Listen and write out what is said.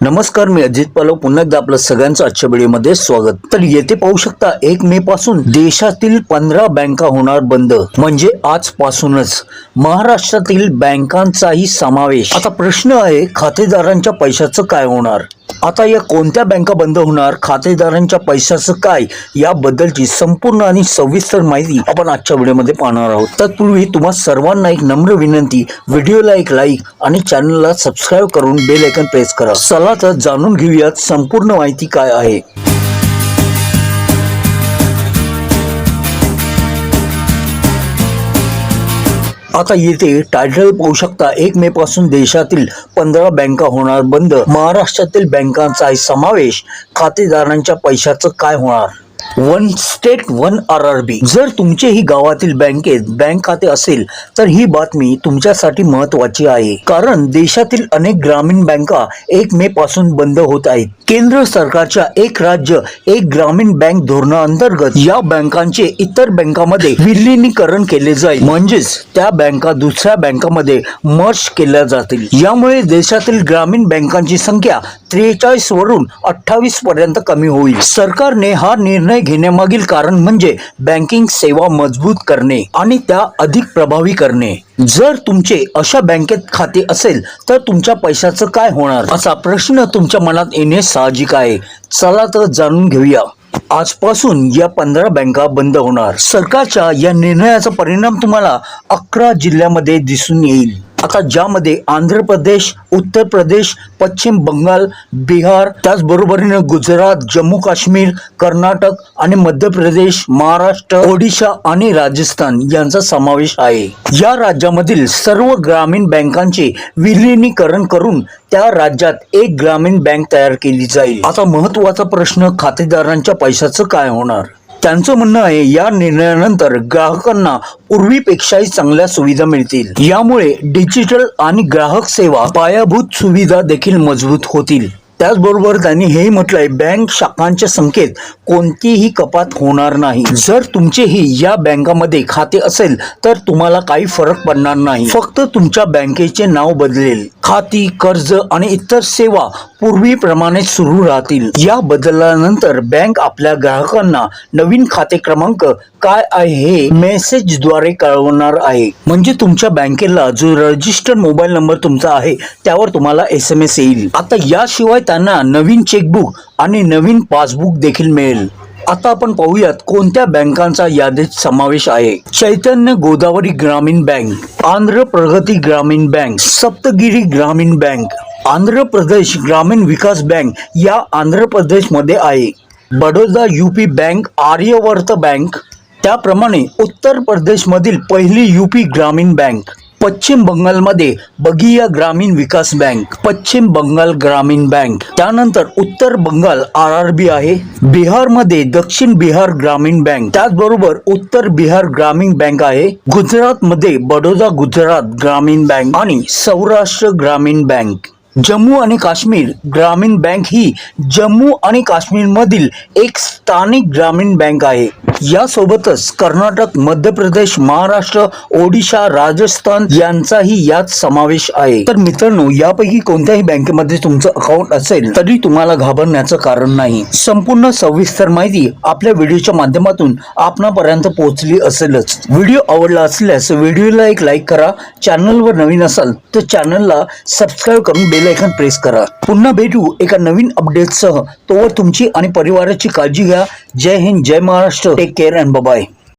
नमस्कार मी अजित पालव. पुन्हा एकदा आपलं सगळ्यांचं आजच्या व्हिडिओमध्ये स्वागत. तर येथे पाहू शकता एक मे पासून देशातील पंधरा बँका होणार बंद. म्हणजे आजपासूनच. महाराष्ट्रातील बँकांचाही समावेश. आता प्रश्न आहे खातेदारांच्या पैशाचं काय होणार? आता या कोणत्या बँका बंद होणार? खातेदारांच्या पैशाचं काय? याबद्दलची संपूर्ण आणि सविस्तर माहिती आपण आजच्या व्हिडिओमध्ये पाहणार आहोत. तत्पूर्वी तुम्हा सर्वांना एक नम्र विनंती. व्हिडिओला एक लाईक आणि चॅनलला सबस्क्राईब करून बेल आयकन प्रेस करा. चला तर जाणून घेऊयात संपूर्ण माहिती काय आहे. आता येथे टायटल पाहू शकता एक मे पासून देशातील पंधरा बँका होणार बंद. महाराष्ट्रातील बँकांचा समावेश खातेदारांच्या पैशाचं काय होणार? One state one R R B जर तुमचेही गावातील बँकेत बँक खाते असेल तर ही बातमी तुमच्यासाठी महत्वाची आहे. कारण देशातील अनेक ग्रामीण बँका एक मे पासून बंद होत आहेत. केंद्र सरकारच्या एक राज्य एक ग्रामीण बँक धोरणाअंतर्गत या बँकांचे इतर बँकांमध्ये विलिनीकरण केले जाईल. म्हणजेच त्या बँका दुसऱ्या बँकामध्ये मर्ज केल्या जातील. यामुळे देशातील ग्रामीण बँकांची संख्या त्रेचाळीस वरून अठ्ठावीस पर्यंत कमी होईल. सरकारने हा निर्णय घेण्यामागील कारण म्हणजे बँकिंग सेवा मजबूत करणे आणि त्या अधिक प्रभावी करणे. जर तुमचे अशा बँकेत खाते असेल तर तुमच्या पैशाचं काय होणार? असा प्रश्न तुमच्या मनात येणे साहजिक आहे. चला तर जाणून घेऊया. आजपासून या पंधरा बँका बंद होणार. सरकारच्या या निर्णयाचा परिणाम तुम्हाला अकरा जिल्ह्यामध्ये दिसून येईल. आता ज्यामध्ये आंध्र प्रदेश उत्तर प्रदेश पश्चिम बंगाल बिहार त्याचबरोबरीने गुजरात जम्मू काश्मीर कर्नाटक आणि मध्य प्रदेश महाराष्ट्र ओडिशा आणि राजस्थान यांचा समावेश आहे. या राज्यामधील सर्व ग्रामीण बँकांचे विलिनीकरण करून त्या राज्यात एक ग्रामीण बँक तयार केली जाईल. आता महत्त्वाचा प्रश्न खातेदारांच्या पैशाचं काय होणार? त्यांचं म्हणणं आहे या निर्णयानंतर ग्राहकांना पूर्वीपेक्षाही चांगल्या सुविधा मिळतील. यामुळे डिजिटल आणि ग्राहक सेवा पायाभूत सुविधा देखील मजबूत होतील. त्याचबरोबर त्यांनी हेही म्हटलंय बँक शाखांच्या संख्येत कोणतीही कपात होणार नाही. जर तुमचेही या बँकामध्ये खाते असेल तर तुम्हाला काही फरक पडणार नाही. फक्त तुमच्या बँकेचे नाव बदलेल. खाती कर्ज आणि इतर सेवा पूर्वीप्रमाणे सुरू राहतील. या बदलानंतर बँक आपल्या ग्राहकांना नवीन खाते क्रमांक काय आहे हे मेसेजद्वारे कळवणार आहे. म्हणजे तुमच्या बँकेला जो रजिस्टर्ड मोबाईल नंबर तुमचा आहे त्यावर तुम्हाला एस एम एस येईल. आता याशिवाय त्यांना नवीन चेकबुक आणि नवीन पासबुक देखील मिळेल. आता आपण पाहूयात कोणत्या बँकांचा यादीत समावेश आहे. चैतन्य गोदावरी ग्रामीण बँक आंध्र प्रगती ग्रामीण बँक सप्तगिरी ग्रामीण बँक आंध्र प्रदेश ग्रामीण विकास बँक या आंध्र प्रदेशमध्ये आहे. Baroda UP bank Aryavart bank त्याप्रमाणे उत्तर प्रदेशमधील पहिली युपी ग्रामीण बँक. पश्चिम बंगालमध्ये बगिया ग्रामीण विकास बँक पश्चिम बंगाल ग्रामीण बँक त्यानंतर उत्तर बंगाल आर आर बी आहे बिहारमध्ये दक्षिण बिहार ग्रामीण बँक त्याचबरोबर उत्तर बिहार ग्रामीण बँक आहे गुजरातमध्ये बडोदा गुजरात ग्रामीण बँक आणि सौराष्ट्र ग्रामीण बँक. जम्मू आणि काश्मीर ग्रामीण बँक ही जम्मू आणि काश्मीर मधील एक स्थानिक ग्रामीण बँक आहे. यासोबतच कर्नाटक मध्य प्रदेश महाराष्ट्र ओडिशा राजस्थान यांचाही यात समावेश आहे. तर मित्रांनो यापैकी कोणत्याही बँकेमध्ये तुमचं अकाउंट असेल तरी तुम्हाला घाबरण्याचं कारण नाही. संपूर्ण सविस्तर माहिती आपल्या व्हिडिओच्या माध्यमातून आपणापर्यंत पोहोचली असेलच. व्हिडिओ आवडला असल्यास व्हिडिओला एक लाईक करा. चॅनलवर नवीन असाल तर चॅनलला सबस्क्राईब करून बेल प्रेस करा. पुन्हा भेटू एका नवीन अपडेटसह तोवर तुमची आणि परिवाराची काळजी घ्या. जय हिंद जय Maharashtra. Take care and bye